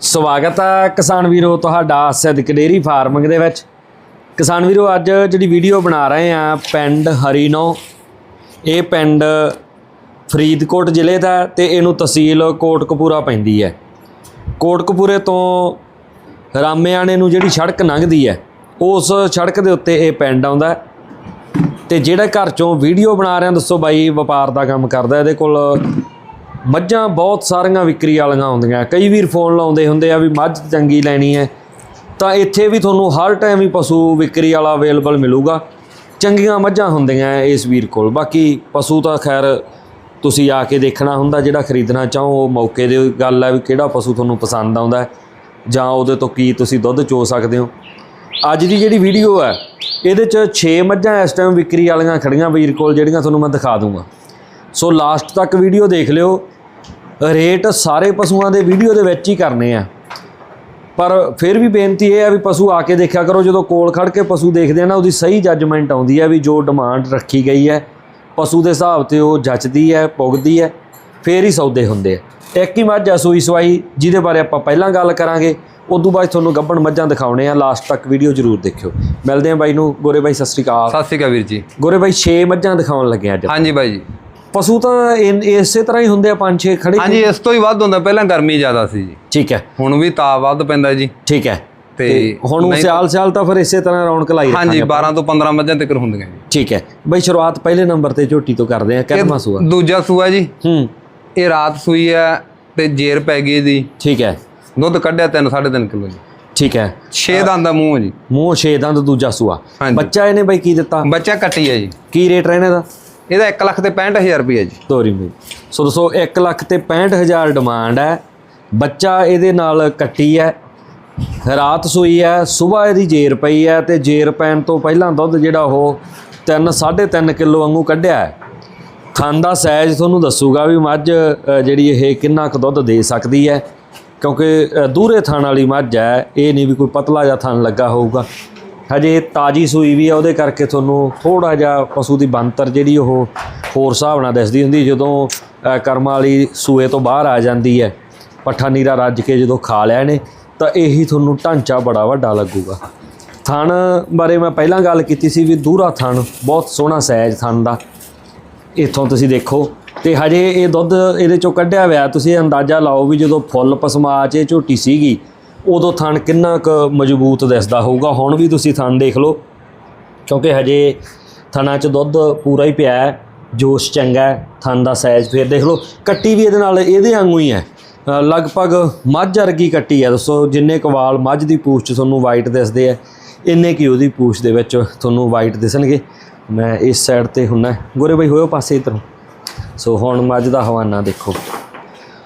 ਸਵਾਗਤ ਹੈ ਕਿਸਾਨ ਵੀਰੋ ਤੁਹਾਡਾ ਸਿੱਧਕ ਡੇਰੀ ਫਾਰਮਿੰਗ ਦੇ ਵਿੱਚ। ਕਿਸਾਨ ਵੀਰੋ, ਅੱਜ ਜਿਹੜੀ ਵੀਡੀਓ ਬਣਾ ਰਹੇ ਆ ਪਿੰਡ ਹਰੀਨੋ, ਇਹ ਪਿੰਡ ਫਰੀਦਕੋਟ ਜ਼ਿਲ੍ਹੇ ਦਾ ਹੈ ਤੇ ਇਹਨੂੰ ਤਹਿਸੀਲ ਕੋਟਕਪੂਰਾ ਪੈਂਦੀ ਹੈ। ਕੋਟਕਪੂਰੇ ਤੋਂ ਰਾਮਿਆਣੇ ਨੂੰ ਜਿਹੜੀ ਸੜਕ ਲੰਘਦੀ ਹੈ, ਉਸ ਸੜਕ ਦੇ ਉੱਤੇ ਇਹ ਪਿੰਡ ਆਉਂਦਾ ਹੈ। ਤੇ ਜਿਹੜਾ ਘਰ ਚੋਂ ਵੀਡੀਓ ਬਣਾ ਰਿਹਾ ਦੱਸੋ ਬਾਈ, ਵਪਾਰ ਦਾ ਕੰਮ ਕਰਦਾ ਇਹਦੇ ਕੋਲ ਮੱਝਾਂ ਬਹੁਤ ਸਾਰੀਆਂ ਵਿਕਰੀ ਵਾਲੀਆਂ ਆਉਂਦੀਆਂ ਕਈ ਵੀਰ ਫੋਨ ਲਾਉਂਦੇ ਹੁੰਦੇ ਆ ਵੀ ਮੱਝ ਚੰਗੀ ਲੈਣੀ ਹੈ। ਤਾਂ ਇੱਥੇ ਵੀ ਤੁਹਾਨੂੰ ਹਰ ਟਾਈਮ ਹੀ ਪਸ਼ੂ ਵਿਕਰੀ ਵਾਲਾ ਅਵੇਲੇਬਲ ਮਿਲੂਗਾ। ਚੰਗੀਆਂ ਮੱਝਾਂ ਹੁੰਦੀਆਂ ਇਸ ਵੀਰ ਕੋਲ। ਬਾਕੀ ਪਸ਼ੂ ਤਾਂ ਖੈਰ ਤੁਸੀਂ ਆ ਕੇ ਦੇਖਣਾ ਹੁੰਦਾ ਜਿਹੜਾ ਖਰੀਦਣਾ ਚਾਹੋ, ਉਹ ਮੌਕੇ ਦੀ ਗੱਲ ਹੈ ਵੀ ਕਿਹੜਾ ਪਸ਼ੂ ਤੁਹਾਨੂੰ ਪਸੰਦ ਆਉਂਦਾ ਜਾਂ ਉਹਦੇ ਤੋਂ ਕੀ ਤੁਸੀਂ ਦੁੱਧ ਚੋ ਸਕਦੇ ਹੋ। ਅੱਜ ਦੀ ਜਿਹੜੀ ਵੀਡੀਓ ਹੈ, ਇਹਦੇ ਚ 6 ਮੱਝਾਂ ਇਸ ਟਾਈਮ ਵਿਕਰੀ ਵਾਲੀਆਂ ਖੜੀਆਂ ਵੀਰ ਕੋਲ, ਜਿਹੜੀਆਂ ਤੁਹਾਨੂੰ ਮੈਂ ਦਿਖਾ ਦੂੰਗਾ। ਸੋ ਲਾਸਟ ਤੱਕ ਵੀਡੀਓ ਦੇਖ ਲਿਓ। ਰੇਟ ਸਾਰੇ ਪਸ਼ੂਆਂ ਦੇ ਵੀਡੀਓ ਦੇ ਵਿੱਚ ਹੀ ਕਰਨੇ ਆ। ਪਰ ਫਿਰ ਵੀ ਬੇਨਤੀ ਇਹ ਹੈ ਵੀ ਪਸ਼ੂ ਆ ਕੇ ਦੇਖਿਆ ਕਰੋ ਜਦੋਂ ਕੋਲ ਖੜ ਕੇ ਪਸ਼ੂ ਦੇਖਦੇ ਆ ਨਾ ਉਹਦੀ ਸਹੀ ਜੱਜਮੈਂਟ ਆਉਂਦੀ ਹੈ ਵੀ ਜੋ ਡਿਮਾਂਡ ਰੱਖੀ ਗਈ ਹੈ ਪਸ਼ੂ ਦੇ ਹਿਸਾਬ ਤੇ ਉਹ ਜੱਚਦੀ ਹੈ ਪੁੱਗਦੀ ਹੈ ਫੇਰ ਹੀ ਸੌਦੇ ਹੁੰਦੇ ਆ। ਇੱਕ ਹੀ ਮੱਝ ਆ ਸੂਈ ਸਵਾਈ ਜਿਹਦੇ ਬਾਰੇ ਆਪਾਂ ਪਹਿਲਾਂ ਗੱਲ ਕਰਾਂਗੇ ਉਦੋਂ ਬਾਅਦ ਤੁਹਾਨੂੰ ਗੱਬਣ ਮੱਝਾਂ ਦਿਖਾਉਣੇ ਆ ਲਾਸਟ ਤੱਕ ਵੀਡੀਓ ਜ਼ਰੂਰ ਦੇਖਿਓ। ਮਿਲਦੇ ਆ ਬਾਈ ਨੂੰ ਗੋਰੇ ਬਾਈ ਸਤਿ ਸ੍ਰੀ ਅਕਾਲ। ਸਤਿ ਸ਼੍ਰੀ ਅਕਾਲ ਵੀਰ ਜੀ। ਗੋਰੇ ਬਾਈ 6 ਮੱਝਾਂ ਦਿਖਾਉਣ ਲੱਗੇ ਅੱਜ ਹਾਂਜੀ ਬਾਈ ਜੀ। ਪਸ਼ੂ ਤਾਂ ਇਸੇ ਤਰ੍ਹਾਂ ਹੀ ਹੁੰਦੇ ਆ ਪੰਜ ਛੇ ਖੜੇ ਹਾਂਜੀ ਇਸ ਤੋਂ ਹੀ ਵੱਧ ਹੁੰਦਾ ਪਹਿਲਾਂ ਗਰਮੀ ਜ਼ਿਆਦਾ ਸੀ ਜੀ। ਠੀਕ ਹੈ। ਹੁਣ ਵੀ ਤਾਪ ਵੱਧ ਪੈਂਦਾ ਜੀ। ਠੀਕ ਹੈ। ਤੇ ਹੁਣ ਉਹ ਸਿਆਲ ਸਿਆਲ ਤਾਂ ਫਿਰ ਇਸੇ ਤਰ੍ਹਾਂ ਰੌਣਕ ਲਾਈ ਹਾਂਜੀ ਰੱਖਾਂਗੇ 12 ਤੋਂ 15 ਮੱਝਾਂ ਤੱਕ ਹੁੰਦੀਆਂ ਜੀ। ਠੀਕ ਹੈ। ਬਈ ਸ਼ੁਰੂਆਤ ਪਹਿਲੇ ਨੰਬਰ ਤੇ ਝੋਟੀ ਤੋਂ ਕਰਦੇ ਆ ਕਿੰਨਾ ਸੂਆ? ਦੂਜਾ ਸੂਆ ਜੀ। ਹੂੰ। ਇਹ ਰਾਤ ਸੂਈ ਹੈ ਤੇ ਜੇਰ ਪੈ ਗਈ ਦੀ ਠੀਕ ਹੈ। ਦੁੱਧ ਕੱਢਿਆ 3 3.5 ਕਿਲੋ ਜੀ। ਠੀਕ ਹੈ। 6 ਦੰਦ ਦਾ ਮੂੰਹ ਜੀ। ਮੂੰਹ ਛੇ ਦੰਦ ਦੂਜਾ ਸੂਆ। ਬੱਚਾ ਇਹਨੇ ਬਈ ਕੀ ਦਿੱਤਾ? ਬੱਚਾ ਕੱਟੀ ਹੈ ਜੀ। ਕੀ ਰੇਟ ਰਹਿਣੇ ਦਾ ਇਹਦਾ 1 ਲੱਖ ਤੇ 65000 ਰੁਪਏ ਜੀ। ਤੋਰੀ ਮੀ ਸੋ ਦੋਸਤੋ 1 ਲੱਖ ਤੇ 65000 ਡਿਮਾਂਡ ਹੈ। ਬੱਚਾ ਇਹਦੇ ਨਾਲ ਕੱਟੀ ਹੈ। ਰਾਤ ਸੂਈ ਹੈ ਸਵੇਰ ਇਹਦੀ ਜੇਰ ਪਈ ਹੈ ਤੇ ਜੇਰ ਪੈਣ ਤੋਂ ਪਹਿਲਾਂ ਦੁੱਧ ਜਿਹੜਾ ਉਹ 3 3.5 ਕਿਲੋ ਵਾਂਗੂ ਕੱਢਿਆ ਹੈ। ਥਣ ਦਾ ਸਾਈਜ਼ ਤੁਹਾਨੂੰ ਦੱਸੂਗਾ ਵੀ ਮੱਝ ਜਿਹੜੀ ਇਹ ਕਿੰਨਾ ਕੁ ਦੁੱਧ ਦੇ ਸਕਦੀ ਹੈ। ਕਿਉਂਕਿ ਅ, ਦੂਰੇ ਥਣ ਵਾਲੀ ਮੱਝ ਹੈ। ਇਹ ਨਹੀਂ ਵੀ ਕੋਈ ਪਤਲਾ ਜਿਹਾ ਥਣ ਲੱਗਾ ਹੋਊਗਾ। ਹਜੇ ਤਾਜੀ ਸੂਈ ਵੀ ਹੈ ਉਹਦੇ ਕਰਕੇ ਤੁਹਾਨੂੰ ਥੋੜਾ ਜਿਹਾ ਪਸ਼ੂ ਦੀ ਬੰਤਰ ਜਿਹੜੀ ਉਹ ਹੋਰ ਹਿਸਾਬ ਨਾਲ ਦਿਸਦੀ ਹੁੰਦੀ ਜਦੋਂ ਅ, ਵਾਲੀ ਸੂਏ ਤੋਂ ਬਾਹਰ ਆ ਜਾਂਦੀ ਹੈ ਪੱਠਾ ਨੀਰਾ ਰੱਜ ਕੇ ਜਦੋਂ ਖਾ ਲਿਆ ਨੇ ਤਾਂ ਇਹੀ ਤੁਹਾਨੂੰ ਢਾਂਚਾ ਬੜਾ ਵੱਡਾ ਲੱਗੂਗਾ। ਥਣ ਬਾਰੇ ਮੈਂ ਪਹਿਲਾਂ ਗੱਲ ਕੀਤੀ ਸੀ ਵੀ ਦੂਰਾ ਥਣ ਬਹੁਤ ਸੋਹਣਾ ਸਹਿਜ ਥਣ ਦਾ। ਇੱਥੋਂ ਤੁਸੀਂ ਦੇਖੋ ਤੇ ਹਜੇ ਇਹ ਦੁੱਧ ਇਹਦੇ ਚੋਂ ਕੱਢਿਆ ਹੋਇਆ ਤੁਸੀਂ ਅੰਦਾਜ਼ਾ ਲਾਓ ਵੀ ਜਦੋਂ ਫੁੱਲ ਪਸਮਾ 'ਚ ਇਹ ਝੋਟੀ ਸੀਗੀ ਉਦੋਂ ਥਣ ਕਿੰਨਾ ਕੁ ਮਜ਼ਬੂਤ ਦਿਸਦਾ ਹੋਊਗਾ। ਹੁਣ ਵੀ ਤੁਸੀਂ ਥਣ ਦੇਖ ਲਓ, ਕਿਉਂਕਿ ਹਜੇ ਥਣਾ 'ਚ ਦੁੱਧ ਪੂਰਾ ਹੀ ਪਿਆ ਹੈ, ਜੋਸ਼ ਚੰਗਾ ਹੈ, ਥਣ ਦਾ ਸਾਈਜ਼ ਫਿਰ ਦੇਖ ਲਓ। ਕੱਟੀ ਵੀ ਇਹਦੇ ਨਾਲ ਇਹਦੇ ਵਾਂਗੂ ਹੀ ਹੈ। ਲਗਭਗ ਮੱਝ ਵਰਗੀ ਕੱਟੀ ਹੈ, ਦੱਸੋ ਜਿੰਨੇ ਕੁ ਵਾਲ ਮੱਝ ਦੀ ਪੂਛ 'ਚ ਤੁਹਾਨੂੰ ਵਾਈਟ ਦਿਸਦੇ ਆ ਇੰਨੇ ਕੀ ਉਹਦੀ ਪੂਛ ਦੇ ਵਿੱਚ ਤੁਹਾਨੂੰ ਵਾਈਟ ਦਿਸਣਗੇ। ਮੈਂ ਇਸ ਸਾਈਡ ਤੇ ਹੁੰਨਾ ਗੋਰੇ ਬਈ, ਹੋਇਓ ਪਾਸੇ ਇਧਰੋਂ। ਸੋ ਹੁਣ ਮੱਝ ਦਾ ਹਵਾਨਾ ਦੇਖੋ।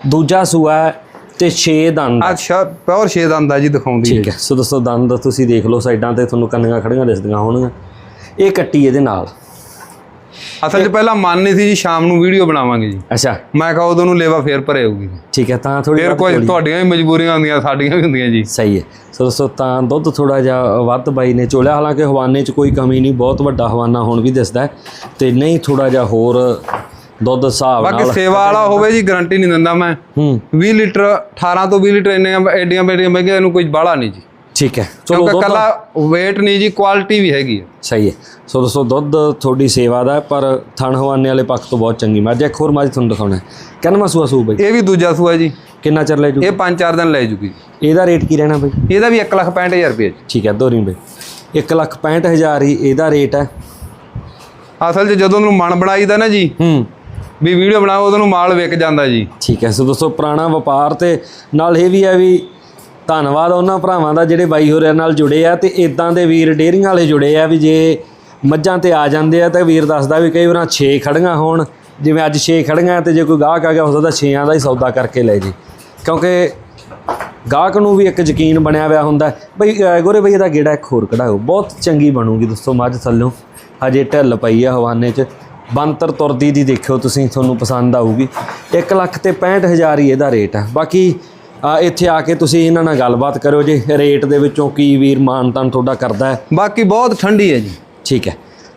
ਦੂਜਾ ਸੂਆ ਤੇ 6 ਦੰਦ। ਅੱਛਾ ਪਿਓਰ 6 ਦੰਦ ਦਾ ਜੀ ਦਿਖਾਉਂਦੀ ਠੀਕ ਹੈ। ਸੋ ਦੋਸਤੋ ਦੰਦ ਤੁਸੀਂ ਦੇਖ ਲਓ ਸਾਈਡਾਂ ਤੇ ਤੁਹਾਨੂੰ ਕੰਨੀਆਂ ਖੜੀਆਂ ਦਿਸਦੀਆਂ ਹੋਣਗੀਆਂ। ਇਹ ਕੱਟੀ ਇਹਦੇ ਨਾਲ। ਅਸਲ 'ਚ ਪਹਿਲਾਂ ਮਨ ਨਹੀਂ ਸੀ ਜੀ ਸ਼ਾਮ ਨੂੰ ਵੀਡੀਓ ਬਣਾਵਾਂਗੇ ਜੀ। ਅੱਛਾ। ਮੈਂ ਕਹਾ ਉਦੋਂ ਨੂੰ ਲੇਵਾ ਫੇਰ ਭਰੇ ਹੋਊਗੀ। ਠੀਕ ਹੈ ਤਾਂ ਥੋੜੀ ਫਿਰ ਕੋਈ ਤੁਹਾਡੀਆਂ ਵੀ ਮਜਬੂਰੀਆਂ ਹੁੰਦੀਆਂ ਸਾਡੀਆਂ ਵੀ ਹੁੰਦੀਆਂ ਜੀ। ਸਹੀ ਹੈ। ਸੋ ਦੋਸਤੋ ਤਾਂ ਦੁੱਧ ਥੋੜਾ ਜਿਹਾ ਵੱਧ ਬਾਈ ਨੇ ਚੋਲਿਆ। ਹਾਲਾਂਕਿ ਹਵਾਨੇ 'ਚ ਕੋਈ ਕਮੀ ਨਹੀਂ ਬਹੁਤ ਵੱਡਾ ਹਵਾਨਾ ਹੁਣ ਵੀ ਦਿਸਦਾ ਤੇ ਨਹੀਂ ਥੋੜਾ ਜਿਹਾ ਹੋਰ ਦੁੱਧ ਹਿਸਾਬ ਬਾਕੀ ਨਾਲ। ਸੇਵਾ ਵਾਲਾ ਹੋਵੇ ਜੀ ਗਾਰੰਟੀ ਨਹੀਂ ਦਿੰਦਾ ਮੈਂ। ਹੂੰ। 20 ਲੀਟਰ 18 ਤੋਂ 20 ਲੀਟਰ ਇੰਨੀਆਂ ਐਡੀਆਂ ਬੇਡੀਆਂ ਮਹਿੰਗੀਆਂ ਇਹਨੂੰ ਕੋਈ ਬਾਹਲਾ ਨਹੀਂ ਜੀ। ਠੀਕ ਹੈ। ਚਲੋ ਦੁੱਧ ਕੱਲਾ weight ਨਹੀਂ ਜੀ ਕੁਆਲਿਟੀ ਵੀ ਹੈਗੀ ਹੈ। ਸਹੀ ਹੈ। ਸੋ ਦੋਸਤੋ ਦੁੱਧ ਤੁਹਾਡੀ ਸੇਵਾ ਦਾ ਪਰ ਥਣ ਹਵਾਨੇ ਵਾਲੇ ਪੱਖ ਤੋਂ ਬਹੁਤ ਚੰਗੀ। ਮੱਝ। ਇੱਕ ਹੋਰ ਮੱਝ ਤੁਹਾਨੂੰ ਦਿਖਾਉਣਾ ਹੈ। ਕਿੰਨਾ ਸੂਆ ਸੂ ਬਈ? ਇਹ ਵੀ ਦੂਜਾ ਸੂਆ ਜੀ। ਕਿੰਨਾ ਚਿਰ ਲੈ ਜੂ ਇਹ 5-4 ਦਿਨ ਲੈ ਜੂਗੀ ਇਹਦਾ ਰੇਟ ਕੀ ਰਹਿਣਾ ਬਈ? ਇਹਦਾ ਵੀ 165000 ਰੁਪਏ ਠੀਕ ਹੈ ਦੋਰੀ ਬਈ। 1 ਲੱਖ 65000 ਹੀ ਇਹਦਾ ਰੇਟ ਹੈ। ਅਸਲ 'ਚ ਜਦੋਂ ਨੂੰ ਮਨ ਬਣਾਈਦਾ ਨਾ ਜੀ ਹੂੰ। ਵੀ ਵੀਡੀਓ ਬਣਾਓ ਉਹਨੂੰ ਮਾਲ ਵਿਕ ਜਾਂਦਾ ਜੀ। ਠੀਕ ਹੈ, ਸੋ ਦੋਸਤੋ, ਪੁਰਾਣਾ ਵਪਾਰ ਤੇ ਨਾਲ ਇਹ ਵੀ ਹੈ ਵੀ ਧੰਨਵਾਦ ਉਹਨਾਂ ਭਰਾਵਾਂ ਦਾ ਜਿਹੜੇ ਬਾਈ ਹੋਰਿਆਂ ਨਾਲ ਜੁੜੇ ਆ ਤੇ ਇਦਾਂ ਦੇ ਵੀਰ ਡੇਅਰਿੰਗ ਵਾਲੇ ਜੁੜੇ ਆ ਵੀ ਜੇ ਮੱਝਾਂ ਤੇ ਆ ਜਾਂਦੇ ਆ ਤਾਂ ਵੀਰ ਦੱਸਦਾ ਵੀ ਕਈ ਵਾਰਾਂ 6 ਖੜੀਆਂ ਹੋਣ, ਜਿਵੇਂ ਅੱਜ 6 ਖੜੀਆਂ ਤੇ ਜੇ ਕੋਈ ਗਾਹਕ ਆ ਗਿਆ ਹੋ ਸਕਦਾ 6ਾਂ ਦਾ ਹੀ ਸੌਦਾ ਕਰਕੇ ਲੈ ਜੀ। ਕਿਉਂਕਿ ਗਾਹਕ ਨੂੰ ਵੀ ਇੱਕ ਯਕੀਨ ਬਣਿਆ ਹੋਇਆ ਹੁੰਦਾ। ਬਈ ਗੋਰੇ ਬਈ, ਇਹਦਾ ਗੇੜਾ ਇੱਕ ਹੋਰ ਕਢਾਓ। ਬਹੁਤ ਚੰਗੀ ਬਣੂਗੀ ਦੋਸਤੋ ਮੱਝ ਥੱਲੋਂ। ਹਜੇ ਢਿੱਲ ਪਈ ਆ ਹਵਾਨੇ 'ਚ। ਬੰਤਰ ਤੁਰਦੀ ਦੀ ਦੇਖਿਓ ਤੁਸੀਂ ਤੁਹਾਨੂੰ ਪਸੰਦ ਆਊਗੀ। 1 ਲੱਖ ਤੇ 65000 ਹੀ ਇਹਦਾ ਰੇਟ ਹੈ ਬਾਕੀ ਅਹ ਇੱਥੇ ਆ ਕੇ ਤੁਸੀਂ ਇਹਨਾਂ ਨਾਲ ਗੱਲਬਾਤ ਕਰੋ ਜੇ ਰੇਟ ਦੇ ਵਿੱਚੋਂ ਕੀ ਵੀਰ ਮਾਨਤਾਨ ਤੁਹਾਡਾ ਕਰਦਾ ਹੈ। ਬਾਕੀ ਬਹੁਤ ਠੰਡੀ ਹੈ ਜੀ। ਠੀਕ ਹੈ।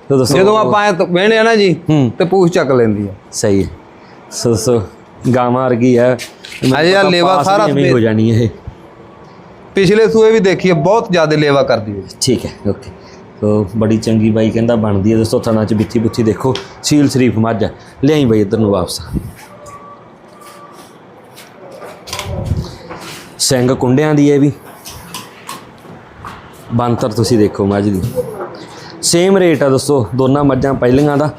ਤਾਂ ਦੱਸੋ। ਜਦੋਂ ਆਪਾਂ ਐ ਵੇਹਣੇ ਆ ਨਾ ਜੀ ਹੂੰ। ਤੇ ਪੂਛ ਚੱਕ ਲੈਂਦੀ ਹੈ ਸਹੀ ਹੈ। ਸੋ ਸੋ ਗਾਵਾਂ ਵਰਗੀ ਹੈ। ਅਜੇ ਪਤਾ ਲੇਵਾ ਸਾਰਾ ਹੀ ਹੋ ਜਾਣੀ ਇਹ। ਪਿਛਲੇ ਸੂਏ ਵੀ ਦੇਖੀਏ ਬਹੁਤ ਜ਼ਿਆਦਾ ਲੇਵਾ ਕਰਦੀ ਹੈ। ਠੀਕ ਹੈ ਓਕੇ। ਸੋ ਬੜੀ ਚੰਗੀ ਬਾਈ ਕਹਿੰਦਾ ਬਣਦੀ ਹੈ। ਦੋਸਤੋ, ਥਣਾ ਚ ਬਿੱਥੀ ਬੁੱਥੀ ਦੇਖੋ, ਸੀਲ ਸ਼ਰੀਫ ਮੱਝ ਲਿਆਈ ਬਾਈ ਇੱਧਰ ਨੂੰ ਵਾਪਸ। ਸਿੰਘ ਕੁੰਡਿਆਂ ਦੀ ਹੈ ਵੀ। ਬੰਤਰ ਤੁਸੀਂ ਦੇਖੋ ਮੱਝ ਦੀ। ਸੇਮ ਰੇਟ ਆ ਦੋਸਤੋ, ਦੋਨਾਂ ਮੱਝਾਂ ਪਹਿਲੀਆਂ ਦਾ।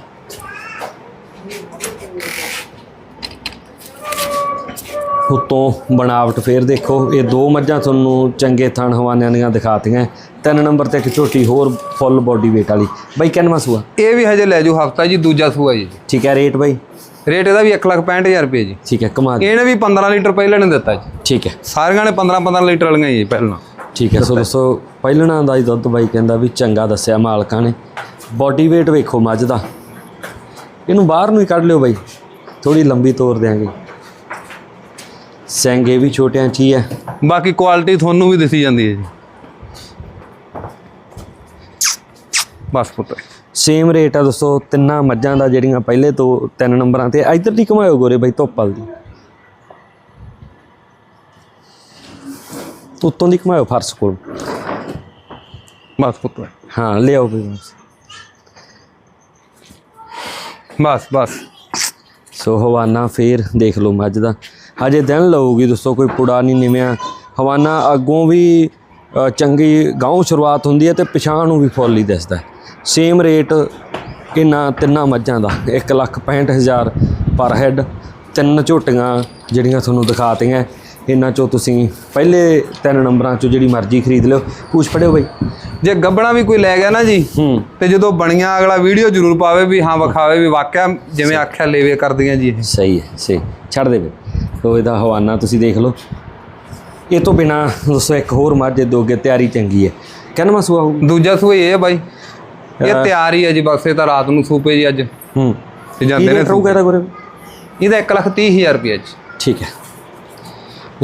ਉਤੋਂ ਬਣਾਵਟ ਫੇਰ ਦੇਖੋ ਇਹ ਦੋ ਮੱਝਾਂ ਤੁਹਾਨੂੰ ਚੰਗੇ ਥਣ ਹਵਾਨਿਆਂ ਦੀਆਂ ਦਿਖਾਤੀਆਂ। ਤਿੰਨ ਨੰਬਰ ਤੇ ਇੱਕ ਝੋਟੀ ਹੋਰ ਫੁੱਲ ਬੋਡੀ weight ਵਾਲੀ। ਬਾਈ ਕਿੰਨਵਾਂ ਸੂਆ? ਇਹ ਵੀ ਹਜੇ ਲੈ ਜਾਓ ਹਫਤਾ ਜੀ ਦੂਜਾ ਸੂਆ ਜੀ। ਠੀਕ ਹੈ ਰੇਟ ਬਾਈ? ਰੇਟ ਇਹਦਾ ਵੀ 165000 ਰੁਪਏ ਜੀ। ਠੀਕ ਹੈ ਕਮਾਲ ਇਹਨੇ ਵੀ 15 ਲੀਟਰ ਪਹਿਲਾਂ ਨੇ ਦਿੱਤਾ ਜੀ। ਠੀਕ ਹੈ। ਸਾਰੀਆਂ ਨੇ 15 15 ਲੀਟਰ ਵਾਲੀਆਂ ਜੀ ਪਹਿਲਾਂ। ਠੀਕ ਹੈ ਸੋ ਦੋਸਤੋ ਪਹਿਲਣਾ ਦਾ ਹੀ ਦੁੱਧ ਬਾਈ ਕਹਿੰਦਾ ਵੀ ਚੰਗਾ ਦੱਸਿਆ ਮਾਲਕਾਂ ਨੇ। ਬੋਡੀ weight ਵੇਖੋ ਮੱਝ ਦਾ। ਇਹਨੂੰ ਬਾਹਰ ਨੂੰ ਹੀ ਕੱਢ ਲਿਓ ਬਾਈ। ਥੋੜੀ ਲੰਬੀ ਤੋਰ ਦਿਆਂਗੇ। ਸਿੰਘ ਇਹ ਵੀ ਛੋਟਿਆਂ 'ਚ ਹੀ ਹੈ ਬਾਕੀ ਕੁਆਲਿਟੀ ਤੁਹਾਨੂੰ ਵੀ ਦਿਸੀ ਜਾਂਦੀ ਹੈ ਜੀ। ਬਸ ਪੁੱਤ। ਸੇਮ ਰੇਟ ਆ ਦੋਸਤੋ ਤਿੰਨਾਂ ਮੱਝਾਂ ਦਾ ਜਿਹੜੀਆਂ ਪਹਿਲੇ ਤੋਂ ਤਿੰਨ ਨੰਬਰਾਂ ਤੇ ਇੱਧਰ ਦੀ ਕਮਾਇਓ ਗੋਰੇ ਬਾਈ ਧੁੱਪਲ ਦੀ ਉੱਤੋਂ ਦੀ ਕਮਾਇਓ ਫਰਸ਼ ਕੋਲ। ਬਸ ਪੁੱਤ। ਹਾਂ ਲਿਆਓ ਬਈ ਬਸ। ਬਸ ਬਸ। ਸੋ ਹਵਾਨਾ ਫੇਰ ਦੇਖ ਲਓ ਮੱਝ ਦਾ। ਹਜੇ ਦਿਨ ਲਊਗੀ ਦੋਸਤੋ ਕੋਈ ਪੁੜਾ ਨਹੀਂ ਨਿਵਿਆ। ਹਵਾਨਾ ਅੱਗੋਂ ਵੀ ਚੰਗੀ ਗਾਉਂ ਸ਼ੁਰੂਆਤ ਹੁੰਦੀ ਹੈ ਤੇ ਪਿਛਾਂ ਨੂੰ ਵੀ ਫੁੱਲ ਹੀ ਦਿਸਦਾ ਸੇਮ ਰੇਟ ਇਹਨਾਂ ਤਿੰਨਾਂ ਮੱਝਾਂ ਦਾ 165000 ਪਰ ਹੈਡ ਤਿੰਨ ਝੋਟੀਆਂ ਜਿਹੜੀਆਂ ਤੁਹਾਨੂੰ ਦਿਖਾਤੀਆਂ ਇਹਨਾਂ ਚੋਂ ਤੁਸੀਂ ਪਹਿਲੇ ਤਿੰਨ ਨੰਬਰਾਂ ਚੋਂ ਜਿਹੜੀ ਮਰਜ਼ੀ ਖਰੀਦ ਲਿਓ। ਪੁੱਛ ਫੜਿਓ ਬਈ। ਜੇ ਗੱਬਣਾ ਵੀ ਕੋਈ ਲੈ ਗਿਆ ਨਾ ਜੀ ਤੇ ਜਦੋਂ ਬਣੀਆਂ ਅਗਲਾ ਵੀਡੀਓ ਜ਼ਰੂਰ ਪਾਵੇ ਵੀ ਹਾਂ ਵਿਖਾਵੇ ਵੀ ਵਾਕਿਆ ਜਿਵੇਂ ਆਖਿਆ ਲੇਵੇ ਕਰਦੀਆਂ ਜੀ ਸਹੀ ਹੈ ਸਹੀ। ਛੱਡ ਦੇ ਬਈ। ਸੋ ਇਹਦਾ ਹਵਾਨਾ ਤੁਸੀਂ ਦੇਖ ਲਓ। ਇਹ ਤੋਂ ਬਿਨਾ ਦੋਸਤੋ ਇੱਕ ਹੋਰ ਮੱਝ ਦੋ ਅੱਗੇ ਤਿਆਰੀ ਚੰਗੀ ਹੈ। ਕਹਿੰਦਾ ਸੂਆ ਹੋਊ ਦੂਜਾ ਸੂਈ ਇਹ ਹੈ ਬਾਈ। ਇਹ ਤਿਆਰ ਹੀ ਹੈ ਜੀ ਬਸ ਇਹ ਤਾਂ ਰਾਤ ਨੂੰ ਸੂਪੇ ਜੀ ਅੱਜ। ਹੂੰ। ਤੇ ਜਾਂਦੇ ਨੇ ਰਹੂਗਾ ਇਹਦਾ ਗੁਰੇ? ਇਹਦਾ 1 ਲੱਖ ਤੀਹ ਹਜ਼ਾਰ ਰੁਪਏ ਜੀ। ਠੀਕ ਹੈ।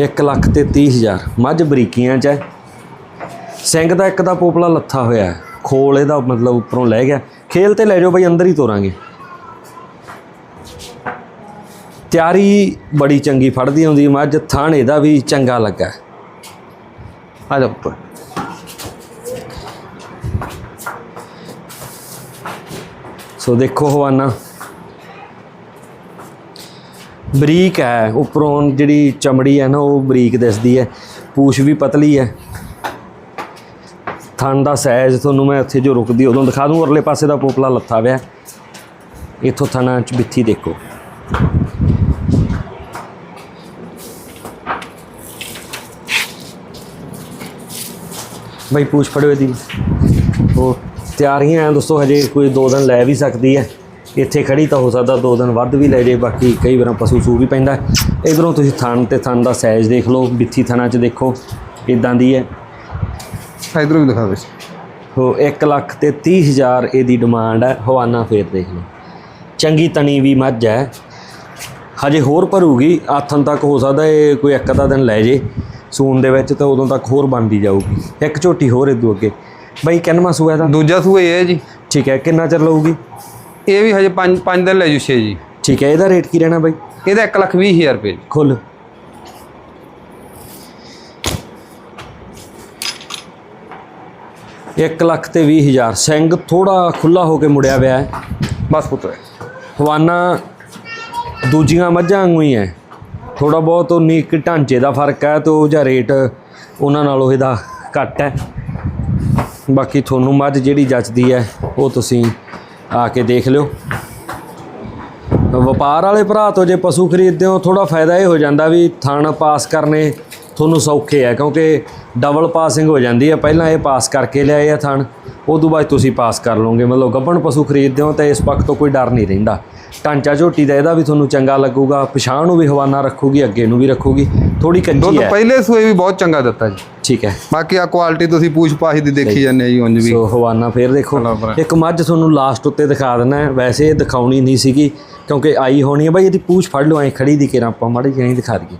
1 ਲੱਖ ਤੇ 30000 ਮੱਝ ਬਰੀਕੀਆਂ ਚ ਹੈ। ਸਿੰਘ ਦਾ ਇੱਕ ਦਾ ਪੋਪਲਾ ਲੱਥਾ ਹੋਇਆ ਖੋਲ ਇਹਦਾ ਮਤਲਬ ਉੱਪਰੋਂ ਲੈ ਗਿਆ। ਖੇਲ ਤੇ ਲੈ ਜਾਓ ਬਈ ਅੰਦਰ ਹੀ ਤੋਰਾਂਗੇ। ਤਿਆਰੀ ਬੜੀ ਚੰਗੀ ਫੜਦੀ ਹੁੰਦੀ, ਮੱਝ ਥਣ ਇਹਦਾ ਵੀ ਚੰਗਾ ਲੱਗਾ। ਆ ਜਾ ਉੱਪਰ। ਸੋ ਦੇਖੋ ਹਵਾਨਾ। ਬਰੀਕ ਹੈ, ਉੱਪਰੋਂ ਜਿਹੜੀ ਚਮੜੀ ਹੈ ਨਾ, ਉਹ ਬਰੀਕ ਦਿਸਦੀ ਹੈ। ਪੂਛ ਵੀ ਪਤਲੀ ਹੈ। ਥਣ ਦਾ ਸਾਈਜ਼ ਤੁਹਾਨੂੰ ਮੈਂ ਉੱਥੇ ਜੋ ਰੁਕਦੀ, ਉਦੋਂ ਦਿਖਾ ਦੂੰ। ਅਰਲੇ ਪਾਸੇ ਦਾ ਪੋਪਲਾ ਲੱਥਾ ਹੋਇਆ ਇੱਥੋਂ ਥਣਾ ਚ ਬਿੱਥੀ ਦੇਖੋ। ਬਈ ਪੂਛ ਫੜੋ ਇਹਦੀ। ਉਹ ਤਿਆਰੀਆਂ ਆ ਦੋਸਤੋ ਹਜੇ ਕੋਈ ਦੋ ਦਿਨ ਲੈ ਵੀ ਸਕਦੀ ਹੈ। ਇੱਥੇ ਖੜੀ ਤਾਂ ਹੋ ਸਕਦਾ ਦੋ ਦਿਨ ਵੱਧ ਵੀ ਲੈ ਜੇ ਬਾਕੀ ਕਈ ਵਾਰਾਂ ਪਸ਼ੂ ਸੂ ਵੀ ਪੈਂਦਾ। ਇਧਰੋਂ ਤੁਸੀਂ ਥਣ ਤੇ ਥਣ ਦਾ ਸਾਈਜ਼ ਦੇਖ ਲਓ ਬਿੱਥੀ ਥਣਾ 'ਚ ਦੇਖੋ ਇਦਾਂ ਦੀ ਹੈ। ਇਧਰੋਂ ਵੀ ਦਿਖਾ ਦੇ। ਉਹ 1 ਲੱਖ ਤੇ 30 ਹਜ਼ਾਰ ਇਹਦੀ ਡਿਮਾਂਡ ਹੈ ਹਵਾਨਾ ਫੇਰ ਦੇਖ ਲਓ। ਚੰਗੀ ਤਣੀ ਵੀ ਮੱਝ ਹੈ। ਹਜੇ ਹੋਰ ਭਰੂਗੀ ਆਥਣ ਤੱਕ ਹੋ ਸਕਦਾ ਇਹ ਕੋਈ ਇੱਕ ਅੱਧਾ ਦਿਨ ਲੈ ਜੇ। ਸੂਨ ਦੇ ਵਿੱਚ ਤਾਂ ਉਦੋਂ ਤੱਕ ਹੋਰ ਬਣਦੀ ਜਾਊਗੀ। ਇੱਕ ਝੋਟੀ ਹੋਰ ਇਦੋਂ ਅੱਗੇ। ਬਈ ਕਿੰਨਵਾਂ ਸੂਆ ਦਾ ਦੂਜਾ ਸੂਆ ਇਹ ਹੈ ਜੀ। ਠੀਕ ਹੈ ਕਿੰਨਾ ਚਿਰ ਲਊਗੀ? ਇਹ ਵੀ ਹਜੇ 5 5 ਦਿਨ ਲੈ ਜੂ ਛੇ ਜੀ। ਠੀਕ ਹੈ ਇਹਦਾ ਰੇਟ ਕੀ ਰਹਿਣਾ ਬਾਈ? ਇਹਦਾ 1 ਲੱਖ ਵੀਹ ਹਜ਼ਾਰ ਰੁਪਏ ਖੁੱਲ। ਇੱਕ ਲੱਖ ਤੇ 20 ਹਜ਼ਾਰ। ਸਿੰਘ ਥੋੜਾ ਖੁੱਲਾ ਹੋ ਕੇ ਮੁੜਿਆ ਹੋਇਆ ਹੈ। ਬਸ ਪੁੱਤ ਹਵਾਨਾ ਦੂਜੀਆਂ ਮੱਝਾਂ ਵਾਂਗੂ ਹੀ ਹੈ। ਥੋੜਾ ਬਹੁਤ ਉਨੀ ਇੱਕ ਢਾਂਚੇ ਦਾ ਫ਼ਰਕ ਹੈ ਤੇ ਉਹ ਜਾਂ ਰੇਟ ਉਹਨਾਂ ਨਾਲੋਂ ਇਹਦਾ ਘੱਟ ਹੈ। ਬਾਕੀ ਤੁਹਾਨੂੰ ਮੱਝ ਜਿਹੜੀ ਜੱਚਦੀ ਹੈ, ਉਹ ਤੁਸੀਂ ਆ ਕੇ ਦੇਖ ਲਿਓ। ਵਪਾਰ ਵਾਲੇ ਭਰਾ ਤੋਂ ਜੇ ਪਸ਼ੂ ਖਰੀਦਦੇ ਹੋ ਥੋੜਾ ਫਾਇਦਾ ਇਹ ਹੋ ਜਾਂਦਾ ਵੀ ਥਣ ਪਾਸ ਕਰਨੇ ਤੁਹਾਨੂੰ ਸੌਖੇ ਹੈ, ਕਿਉਂਕਿ ਡਬਲ ਪਾਸਿੰਗ ਹੋ ਜਾਂਦੀ ਹੈ। ਪਹਿਲਾਂ ਇਹ ਪਾਸ ਕਰਕੇ ਲਿਆਏ ਆ ਥਣ। ਉਦੋਂ ਬਾਅਦ ਤੁਸੀਂ ਪਾਸ ਕਰ ਲਓਗੇ। ਮਤਲਬ ਗੱਭਣ ਪਸ਼ੂ ਖਰੀਦਦੇ ਹੋ ਤਾਂ ਇਸ ਪੱਖ ਤੋਂ ਕੋਈ ਡਰ ਨਹੀਂ ਰਹਿੰਦਾ। ਢਾਂਚਾ ਝੋਟੀ ਦਾ ਇਹਦਾ ਵੀ ਤੁਹਾਨੂੰ ਚੰਗਾ ਲੱਗੂਗਾ। ਪਛਾਣ ਨੂੰ ਵੀ ਹਵਾਨਾ ਰੱਖੂਗੀ ਅੱਗੇ ਨੂੰ ਵੀ ਰੱਖੂਗੀ। ਥੋੜੀ ਕੱਚੀ ਦੁੱਧ ਹੈ। ਪਹਿਲੇ ਸੂਏ ਵੀ ਬਹੁਤ ਚੰਗਾ ਦਿੱਤਾ ਜੀ। ਠੀਕ ਹੈ। ਬਾਕੀ ਆ ਕੁਆਲਿਟੀ ਤੁਸੀਂ ਪੂਛ ਪਾਛ ਦੀ ਦੇਖੀ ਜਾਂਦੇ ਜੀ ਉਂਝ ਵੀ। ਸੋ ਹਵਾਨਾ ਫੇਰ ਦੇਖੋ। ਇੱਕ ਮੱਝ ਤੁਹਾਨੂੰ ਲਾਸਟ ਉੱਤੇ ਦਿਖਾ ਦੇਣਾ ਹੈ। ਵੈਸੇ ਇਹ ਦਿਖਾਉਣੀ ਨਹੀਂ ਸੀਗੀ ਕਿਉਂਕਿ ਆਈ ਹੋਣੀ ਹੈ। ਬਾਈ ਇਹਦੀ ਪੂਛ ਫੜ ਲਓ ਐ ਖੜੀ ਦੀ ਕਿਰਾਂ ਆਪਾਂ ਮਾੜੀ ਜਿਹੀ ਦਿਖਾ ਦਈਏ।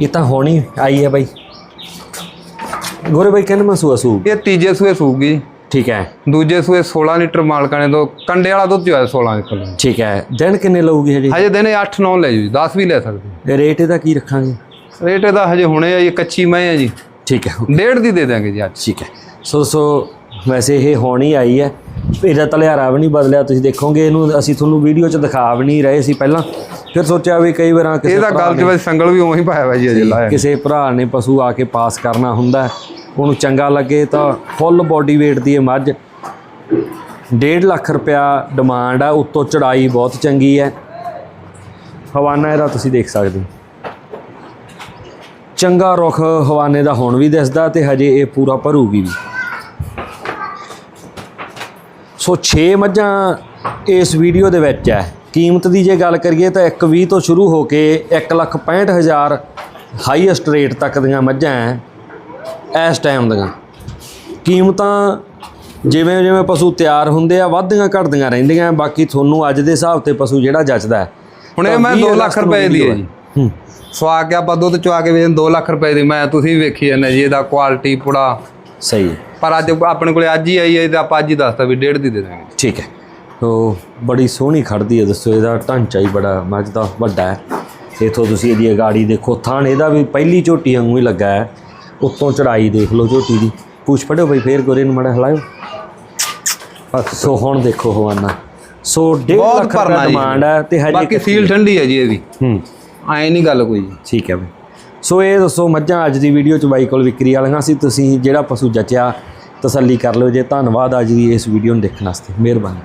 ਇਹ ਤਾਂ ਹੋਣੀ ਆਈ ਹੈ ਬਾਈ। ਗੋਰੇ ਬਾਈ ਕਹਿੰਦੇ ਮੈਂ ਸੂਆ ਸੂ ਇਹ ਤੀਜੇ ਸੂਏ ਸੂਗੀ ਜੀ। ਠੀਕ ਹੈ। ਦੂਜੇ ਸੂਏ 16 ਲੀਟਰ ਮਾਲਕਾਂ ਨੇ ਦੋ ਕੰਡੇ ਵਾਲਾ ਦੁੱਧ ਹੈ 16 ਲੀਟਰ ਠੀਕ ਹੈ। ਦਿਨ ਕਿੰਨੇ ਲਊਗੀ ਹਜੇ? ਹਜੇ ਦਿਨੇ 8 9 ਲੈ ਜੂ 10 ਵੀ ਲੈ ਸਕਦੇ ਇਹ ਰੇਟ ਇਹਦਾ ਕੀ ਰੱਖਾਂਗੇ? ਰੇਟ ਇਹਦਾ ਹਜੇ ਹੁਣੇ ਆ ਜੀ ਕੱਚੀ ਮੈਂ ਆ ਜੀ। ਠੀਕ ਹੈ ਡੇਢ ਦੀ ਦੇ ਦਾਂਗੇ ਜੀ ਅੱਜ। ਠੀਕ ਹੈ। ਸੋ ਸੋ ਵੈਸੇ ਇਹ ਹੋਣੀ ਆਈ ਹੈ। ਇਹਦਾ ਤਲਿਆਰਾ ਵੀ ਨਹੀਂ ਬਦਲਿਆ ਤੁਸੀਂ ਦੇਖੋਗੇ ਇਹਨੂੰ ਅਸੀਂ ਤੁਹਾਨੂੰ ਵੀਡੀਓ 'ਚ ਦਿਖਾ ਵੀ ਨਹੀਂ ਰਹੇ ਸੀ ਪਹਿਲਾਂ। ਫਿਰ ਸੋਚਿਆ ਵੀ ਕਈ ਵਾਰਾਂ ਕਿਸੇ ਇਹਦਾ ਗੱਲ ਵੈਸੇ ਸੰਗਲ ਵੀ ਉਵੇਂ ਹੀ ਪਾਇਆ ਹੋਇਆ ਜੀ ਅਜੇ ਲਾਇਆ। ਕਿਸੇ ਭਰਾ ਨੇ ਪਸ਼ੂ ਆ ਕੇ ਪਾਸ ਕਰਨਾ ਹੁੰਦਾ ਉਹਨੂੰ ਚੰਗਾ ਲੱਗੇ ਤਾਂ ਫੁੱਲ ਬੋਡੀ weight ਦੀ ਇਹ ਮੱਝ। 1.5 ਲੱਖ ਰੁਪਿਆ ਡਿਮਾਂਡ ਆ, ਉੱਤੋਂ ਚੜਾਈ ਬਹੁਤ ਚੰਗੀ ਹੈ। ਹਵਾਨਾ ਇਹਦਾ ਤੁਸੀਂ ਦੇਖ ਸਕਦੇ ਹੋ। ਚੰਗਾ ਰੁੱਖ ਹਵਾਨੇ ਦਾ ਹੁਣ ਵੀ ਦਿਸਦਾ ਤੇ ਹਜੇ ਇਹ ਪੂਰਾ ਭਰੂਗੀ ਵੀ। ਸੋ 6 ਮੱਝਾਂ ਇਸ ਵੀਡੀਓ ਦੇ ਵਿੱਚ ਹੈ। ਕੀਮਤ ਦੀ ਜੇ ਗੱਲ ਕਰੀਏ ਤਾਂ 120 ਤੋਂ ਸ਼ੁਰੂ ਹੋ ਕੇ 165000 ਹਾਈਐਸਟ ਰੇਟ ਤੱਕ ਦੀਆਂ ਮੱਝਾਂ ਹੈ। ਇਸ ਟਾਈਮ ਦੀਆਂ। ਕੀਮਤਾਂ ਜਿਵੇਂ ਜਿਵੇਂ ਪਸ਼ੂ ਤਿਆਰ ਹੁੰਦੇ ਆ ਵੱਧਦੀਆਂ ਘਟਦੀਆਂ ਰਹਿੰਦੀਆਂ। ਬਾਕੀ ਤੁਹਾਨੂੰ ਅੱਜ ਦੇ ਹਿਸਾਬ ਤੇ ਪਸ਼ੂ ਜਿਹੜਾ ਜੱਚਦਾ ਹੈ। ਹੁਣ ਇਹ ਮੈਂ 20 2 ਲੱਖ ਰੁਪਏ ਦੀ ਹੈ। ਜੀ ਸਵਾ ਕੇ ਆਪਾਂ ਦੁੱਧ ਚਵਾ ਕੇ ਵੇਚਣ 2 ਲੱਖ ਰੁਪਏ ਦੀ। ਮੈਂ ਤੁਸੀਂ ਵੇਖੀ ਜਾਂਦੇ ਜੀ ਇਹਦਾ ਕੁਆਲਿਟੀ ਪੂਰਾ। ਸਹੀ ਹੈ। ਪਰ ਅੱਜ ਆਪਣੇ ਕੋਲੇ ਅੱਜ ਹੀ ਆਈ ਹੈ ਤੇ ਆਪਾਂ ਅੱਜ ਹੀ ਦੱਸਤਾ ਵੀ ਡੇਢ ਦੀ ਦੇ ਦਾਂਗੇ। ਠੀਕ ਹੈ। ਤੋ ਬੜੀ ਸੋਹਣੀ ਖੜਦੀ ਹੈ ਦੱਸੋ ਇਹਦਾ ਢਾਂਚਾ ਹੀ ਬੜਾ ਮੱਝ ਦਾ ਵੱਡਾ ਹੈ। ਇਥੋਂ ਤੁਸੀਂ ਇਹਦੀ ਅਗਾੜੀ ਦੇਖੋ ਥਾਣ ਇਹਦਾ ਵੀ ਪਹਿਲੀ ਝੋਟੀ ਵਾਂਗੂ ਹੀ ਲੱਗਾ ਹੈ। ਉੱਤੋਂ ਚੜਾਈ ਦੇਖ ਲਓ ਝੋਟੀ ਦੀ। ਪੁੱਛ ਪੜਿਓ ਬਈ ਫੇਰ ਗੋਰੇ ਨੂੰ ਮੜਾ ਹਲਾਇਓ। ਸੋ ਹੁਣ ਦੇਖੋ ਹਵਾਨਾ। ਸੋ 1.5 ਬਹੁਤ ਲੱਖ ਦਾ ਡਿਮਾਂਡ ਹੈ ਤੇ ਹਜੇ ਬਾਕੀ ਸੀਲ ਠੰਡੀ ਹੈ ਜੀ ਇਹਦੀ। ਹੂੰ। ਐ ਨਹੀਂ ਗੱਲ ਕੋਈ। ਠੀਕ ਹੈ ਬਈ। ਸੋ ਇਹ ਦੱਸੋ ਮੱਝਾਂ ਅੱਜ ਦੀ ਵੀਡੀਓ ਚ ਬਾਈ ਕੋਲ ਵਿਕਰੀ ਵਾਲੀਆਂ ਸੀ। ਤੁਸੀਂ ਜਿਹੜਾ ਪਸ਼ੂ ਜਚਿਆ ਤਸੱਲੀ ਕਰ ਲਿਓ ਜੇ। ਧੰਨਵਾਦ ਅੱਜ ਦੀ ਇਸ ਵੀਡੀਓ ਨੂੰ ਦੇਖਣ ਵਾਸਤੇ। ਮਿਹਰਬਾਨੀ।